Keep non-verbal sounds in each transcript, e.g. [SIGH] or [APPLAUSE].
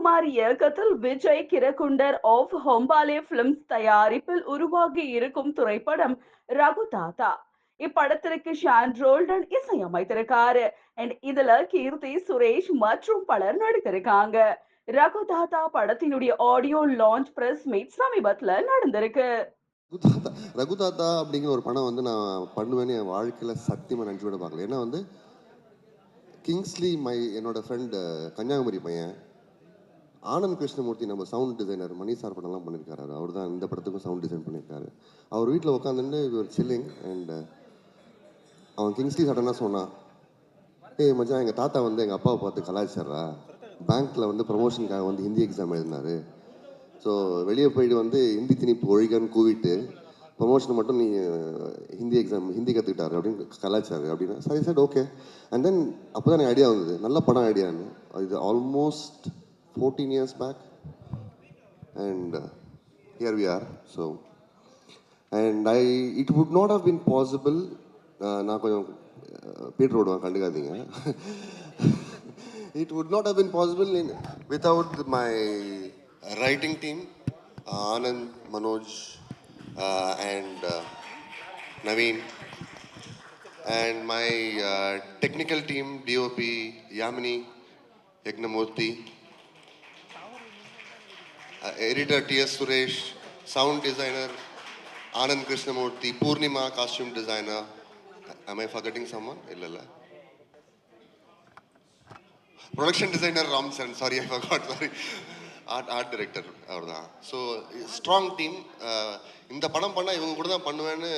சிவகுமார் இயக்கத்தில் Vijay Kiragandur of Hombale films தயாரிப்பில் உருவாகி இருக்கும் திரைப்படம் ரகு தாத்தா. இப்படத்திற்கு ஷான் ரோல்டன் இசையமைத்திருக்காரு. அண்ட் இதுல கீர்த்தி சுரேஷ் மற்றும் பலர் நடித்திருக்காங்க. ரகு தாத்தா படத்தினுடைய ஆடியோ லான்ச் பிரஸ் மீட் சமீபத்துல நடந்திருக்கு. ரகுதாத்தா ரகுதாத்தா அப்படிங்கிற ஒரு படம் வந்து நான் பண்ணுவேன்னு என் வாழ்க்கையில் சத்தியமாக நினச்சி விட பார்க்கல. ஏன்னா வந்து கிங்ஸ்லி மை என்னோட ஃப்ரெண்டு கன்னியாகுமரி பையன் ஆனந்த் கிருஷ்ணமூர்த்தி நம்ம சவுண்ட் டிசைனர் மணி சார் படம்லாம் பண்ணியிருக்காரு அவர் தான் இந்த படத்துக்கும் சவுண்ட் டிசைன் பண்ணியிருக்காரு அவர் வீட்டில் உட்காந்துட்டு இவர் சில்லிங் அண்ட் அவன் கிங்ஸ்லி சடனாக சொன்னான் ஏய் மச்சான் எங்கள் தாத்தா வந்து எங்கள் அப்பாவை பார்த்து கலாய்ச்சாரா பேங்க்கில் வந்து ப்ரமோஷனுக்காக வந்து ஹிந்தி எக்ஸாம் எழுதினார். ஸோ வெளியே போயிட்டு வந்து ஹிந்தி திணிப்பு ஒழிகன்னு கூவிட்டு ப்ரொமோஷன் மட்டும் நீ ஹிந்தி எக்ஸாம் ஹிந்தி கற்றுக்கிட்டாரு அப்படின்னு கலாச்சாரு அப்படின்னா. சரி சார் ஓகே அண்ட் தென் அப்போ தான் எனக்கு ஐடியா வந்தது. நல்ல படம் ஐடியான்னு இது almost fourteen years back and here we are so and I it would not have been possible நான் கொஞ்சம் beat ரோடுவேன் கண்டுக்காதீங்க it would not have been possible in, without my writing team, uh, Anand, Manoj, uh, and uh, Naveen, and my uh, technical team, DOP, Yamini, Yagnamurthy, uh, Editor T.S. Suresh, sound designer Anand Krishnamurthy, Purnima, costume designer. Am I forgetting someone? Illala. Production designer Ram Charan sorry I forgot sorry art art director அவர் தான் so strong team இந்த படம் பண்ணால் இவங்க கூட தான் பண்ணுவேன்னு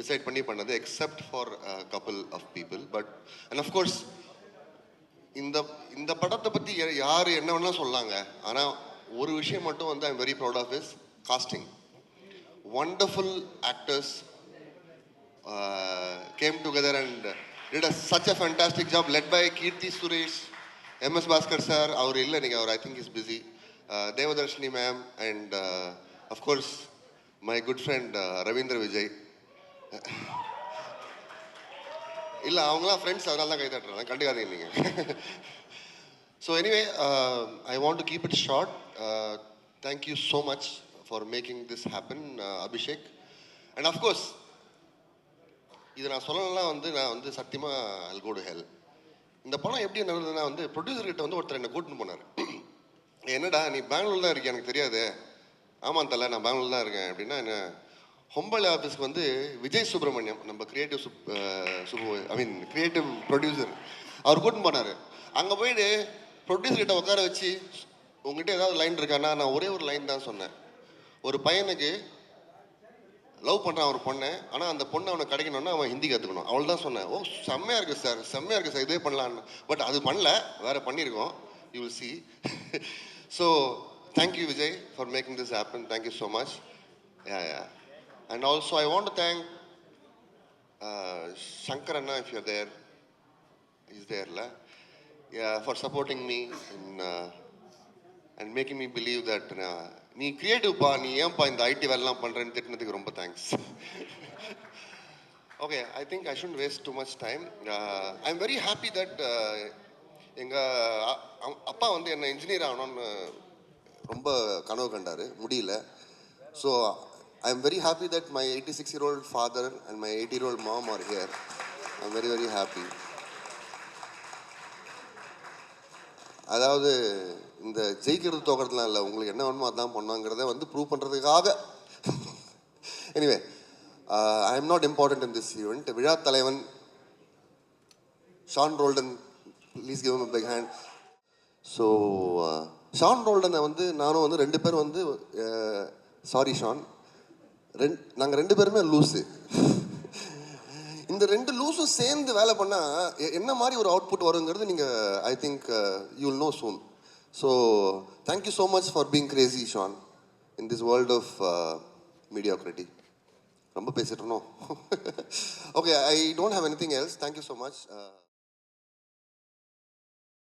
decide பண்ணி பண்ணது except for couple of people but and of course இந்த இந்த படத்தை பற்றி யார் என்ன வேணால் சொல்லாங்க ஆனால் ஒரு விஷயம் மட்டும் வந்து I'm very proud of is casting wonderful actors came together and did a such a fantastic job led by Keerthy Suresh MS Bhaskar sir அவர் இல்லை இன்றைக்கி அவர் I think is busy Devadarshini ma'am and of course my good friend Ravindra Vijay இல்லை அவங்களாம் friends அதனால தான் கை தட்டுறாங்க கண்டுக்காதீங்க நீங்கள் so anyway I want to keep it short thank you so much for making this happen Abhishek and of course இது நான் சொல்லலாம் வந்து நான் வந்து சத்தியமாக அல் கோ டு ஹெல் இந்த படம் எப்படி நடந்ததுன்னா வந்து ப்ரொடியூசர்கிட்ட வந்து ஒருத்தர் என்னை கூட்டின்னு போனார். [CLEARS THROAT] என்னடா நீ பெங்களூர் தான் இருக்கியா? எனக்கு தெரியாது. ஆமாம் தல நான் பெங்களூர் தான் இருக்கேன் அப்படின்னா என்ன ஹொம்பளை ஆஃபீஸ்க்கு வந்து விஜய் சுப்பிரமணியம் நம்ம creative sub Subbu I mean creative producer அவர் கூட்டின்னு போனார். அங்கே போயிட்டு ப்ரொடியூசர் கிட்ட உட்கார வச்சு உங்ககிட்ட ஏதாவது லைன் இருக்கான்னா நான் ஒரே ஒரு லைன் தான் சொன்னேன். ஒரு பையனுக்கு லவ் பண்ணுறான் ஒரு பொண்ணை ஆனால் அந்த பொண்ணு அவனை கிடைக்கணும்னா அவன் ஹிந்தி கற்றுக்கணும் அவள் தான் சொன்னேன். ஓ செம்மையாக இருக்குது சார் செம்மையாக இருக்குது சார் இதே பண்ணலான்னு. பட் அது பண்ணல வேறு பண்ணியிருக்கோம் you will see so thank you Vijay for making this happen thank you so much yeah yeah and also I want to thank Shankar Anna if your there is தேர்ல for supporting me and making me believe that நீ கிரியேட்டிவ்ப்பா நீ ஏன்பா இந்த ID வேலைலாம் பண்ணுறேன்னு திட்டினதுக்கு ரொம்ப thanks okay I think I should waste too much time I am very happy that எங்கள் அப்பா வந்து என்னை இன்ஜினியர் ஆகணும்னு ரொம்ப கனவு கண்டார். முடியல. So I am very happy that my eighty six year old father and my eighty year old mom are here I am very very happy அதாவது இந்த ஜெயிக்கிறது தோக்கிறதுலாம் இல்லை. உங்களுக்கு என்ன வேணுமோ அதான் பண்ணாங்கிறத வந்து ப்ரூவ் பண்ணுறதுக்காக anyway I am not important in this event விழா தலைவன் Sean Roldan please give big hand so Shawn ரோல்டனை வந்து நானும் வந்து ரெண்டு பேரும் வந்து uh, சாரி ஷான் ரெண்டு நாங்கள் ரெண்டு பேருமே லூஸு இந்த ரெண்டு லூஸும் சேர்ந்து வேலை பண்ணால் என்ன மாதிரி ஒரு அவுட்புட் வருங்கிறது நீங்கள் I think you will know soon so thank you so much for being crazy Sean in this world of mediocrity ரொம்ப பேசிட்டுனோம் okay I don't have any thing else thank you so much